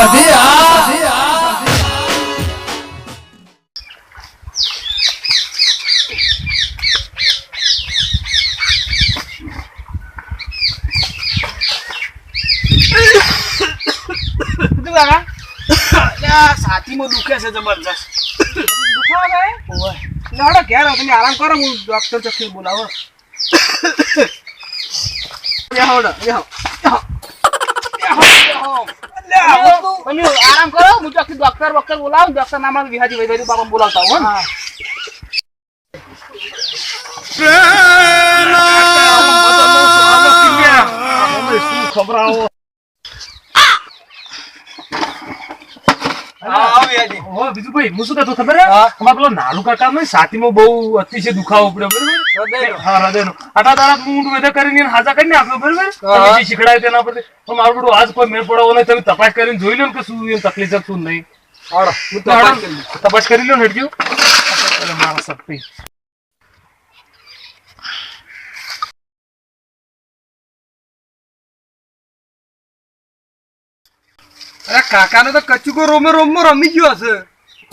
સધી છાતીમાં દુખે છે જબરજસ્ત. દુખાવા ગયે લડો ઘેર તમે આરામ કરો હું ડોક્ટર ચક્કી બોલાવો. બેહો લો, બેહો. બેહો. બેહો, બેહો. અલ્યા, તમે આરામ કરો હું ચોખ્ખી ડોક્ટર વોક્ટર બોલાવું ડોક્ટર નામ વિહાજી વૈદ્ય બાબા બોલાવતા હું. હા ઓહો, બીજું ભાઈ હું શું કહેતો ખબર? અમારા પેલો નાલુ કાકા ને છાતીમાં બહુ અતિશય દુખાવો પડ્યો બરોબર? હા હૃદયનો. આટલા દાડા ઊંડ વેધા કરીને હાજા કરી નાખ્યો બરોબર? તમે શીખડાય તેના પર તો મારું બધું આજ કોઈ મેળ પડાવો નહીં તમે તપાસ કરીને જોઈ લો ને કે શું એને તકલીફ છે નહીં. તપાસ કરી લઉં. તપાસ કરી લો ને હટજો મારા સપી. અરે કાકાને તો કચુકો રોમે રોમમાં રમી ગયો હશે.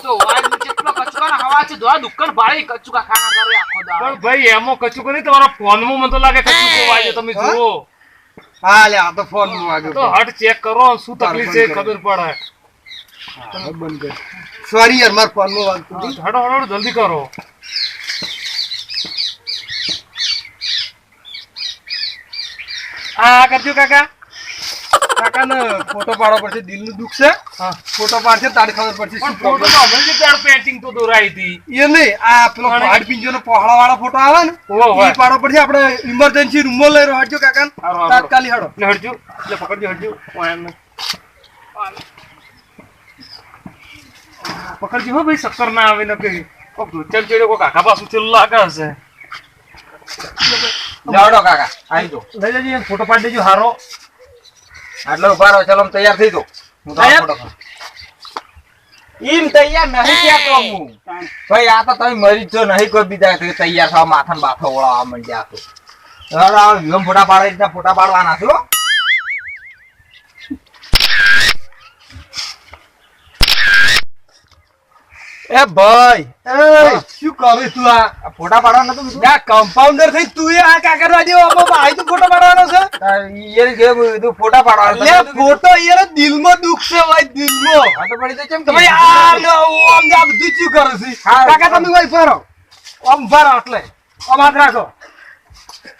તો વાજ કેટલો કચુકાના હવા છે દોડા દુકાન ભાડે કચુકા ખાના કરે આખો દાડો. પણ ભાઈ એમાં કચું કરી તમારા ફોનમાં મને તો લાગે કચું વાગે તમે જુઓ. હા લે આ તો ફોનમાં વાગ્યો તો હટ ચેક કરો શું તકલીફ છે ખબર પડે. હા, બંધ કર. સોરી યાર મારા ફોનમાં વાગતું જલ્દી કરો. આ કરજો કાકા. કાકાને ફોટો પાડવો પડશે દિલનું દુઃખ છે. ફોટો પાડશે તારે ખબર પડશે શું ફોટો તો અમે જે ત્યારે પેન્ટિંગ તો દોરાઈ હતી. એ નહીં આ પેલો હાડ પિંજોનો પહોળા વાળો ફોટો આવે ને એ પાડવો પડશે આપણે ઇમરજન્સી રૂમમાં લઈ રહ્યો હટજો કાકા. તાત્કાલિક હડો હટજો એટલે પકડજો હટજો. પકડજો હો ભાઈ ચક્કર ના આવે ને કે કોક ધોચર ચડ્યો કોક કાકા પાછું છેલ્લું લાગે હશે. જાવડો કાકા આવી જો. લઈ જજો ફોટો પાડી દેજો હારો. આટલો ઊભા રહો ચલો તૈયાર થઈ દો ઈમ તૈયાર નહીં તો હું ભાઈ આ તો તમે મરી જ જો નહીં કોઈ બીજા તૈયાર થવા માથન બાથો ઓળાવા મંડ્યા તો ફોટા પાડે ફોટા પાડવાના છો એ ભાઈ. એ શું કરે તું આ? આ ફોટા પાડવાના તો. આ કમ્પાઉન્ડર થઈ તું એ આ કાકા રાજી આઈ તું ફોટો પાડવાનો છે? યાર જે કીધું ફોટા પાડવાનો લે ફોટો યાર દિલમાં દુઃખ છે ભાઈ દિલમાં. હા તો પડી તો કેમ તમે આ લે, આમ આ બધું શું કરે છે? કાકા તમે ભાઈ ફરો. આમ ફરો એટલે. આમ હાથ રાખો.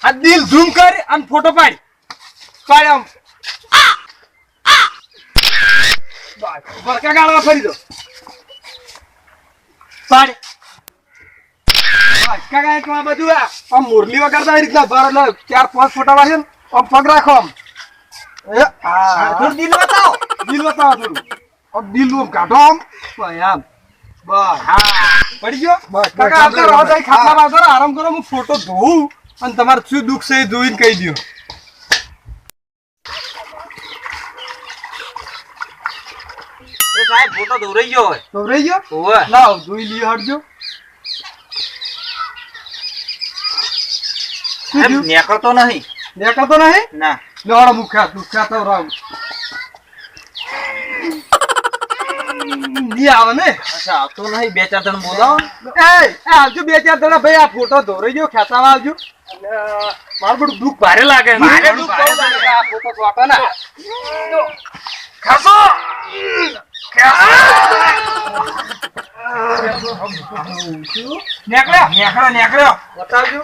આ દિલ ઝૂમ કરી અને ફોટો પાડ. પાડ આમ. બસ, બરકા ગાળવા ફરી દો. પાડ. કાકા એક બધું આ? આમ મુરલી વગાડતા આવી રીતના ભરો લે. ચાર પાંચ ફોટા વાગે આમ પગ રાખો આમ. એ આ થોડું દિલ બતાવો. દિલ બતાવો થોડું. આમ દિલ આમ કાઢો આમ. આમ. બસ. હા પડી ગયો? બસ કાકા રહો. જાય ખાટલા બાજુ આરામ કરો. હું ફોટો ધોઉં અને તમારે શું દુઃખ છે એ જોઈને કહી દો સાહેબ ફોટો દોરાઈ ગયો હોય દોરાઈ ગયો? ઓવે. લાવ જોઈ લી હટજો. નીકળતો નહીં. દેખાતો નહીં? ના. લોડ મુખ્યા દુખ્યા તો રામ. ઈ આવે ને? અચ્છા આવતો નહીં બે ચાર જણ બોલાવો. એ આવજો બે ચાર જણા. ભાઈ આ ફોટો ધોરાઈ ગયો ખેંચાવા આવજો. મારું બધું દુઃખ ભારે લાગે. મારે દુઃખ બહુ લાગે. આ ફોટો ખોટો ના. ખાસો. નીકળ્યો નીકળો નીકળો બતાવજો.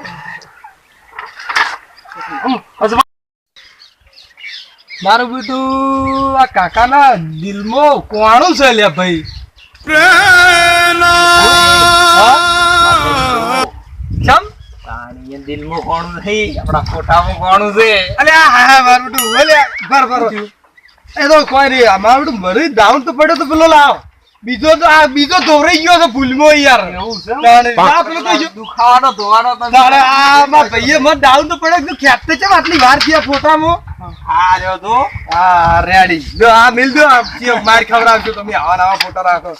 મારું બીટું આ કાકાના દિલમાં કોણું છે લે ભાઈ? ચમ દિલમાં કોણું નહીં આપણા ફોટામાં કોણું છે. અલે હા હા મારું બીટું ભર ભર. એ તો કોઈ નહીં મારું બધું મરી ડાઉન તો પડ્યો તો પેલો લાવ. બીજો તો આ બીજો ધોરાઈ ગયો છે ભૂલમો યાર. એવું છે આ તો આ મારા ભાઈએ મત ડાઉન તો પડે તું ખેપતે છે આટલી વાર થયા ફોટામાં? હા રહ્યો તો. હા રેડી. જો આ મિલ દો માર ખવડાવજો તમે. આવા નવા ફોટા રાખો.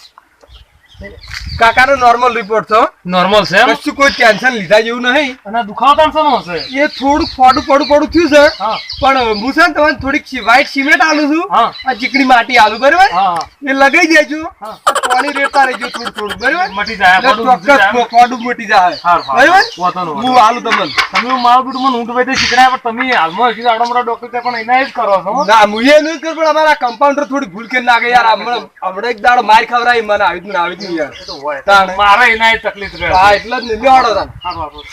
કાકાનો નોર્મલ રિપોર્ટ છે નોર્મલ છે કશું કોઈ ટેન્શન લીધા જેવું નહીં. અને દુખાવો તાણ શેનો હશે? એ થોડુંક ફોડું પડું પડું થયું છે. હા. પણ હું છે ને તમને થોડીક વ્હાઈટ સિમેન્ટ આલું છું. હા. આ ચીકણી માટી આલું બરાબર? એ લગાઈ દેજો. પાણી રેડતા રહેજો થોડું થોડું બરાબર? મટી જાય. ચોક્કસ ફોડું મટી જાય. બરાબર? હું આલું તમને. તમે મારું બીડું મને ઊંટ વૈદ્ય શીખડાય પણ તમે હાલમાં હજી આડો મોટા ડોક્ટર ત્યાં પણ એના જ કરો છો ના હું એ નહીં કરું પણ અમારા કમ્પાઉન્ડર થોડી ભૂલ કે નાખે યાર. હમણાં હમણાં એક દાડો માર ખવરાય મને આવી જ આવી જ યાર તાણે. મારે એના જ તકલીફ રહે હા એટલે જ ને તાન. હારું.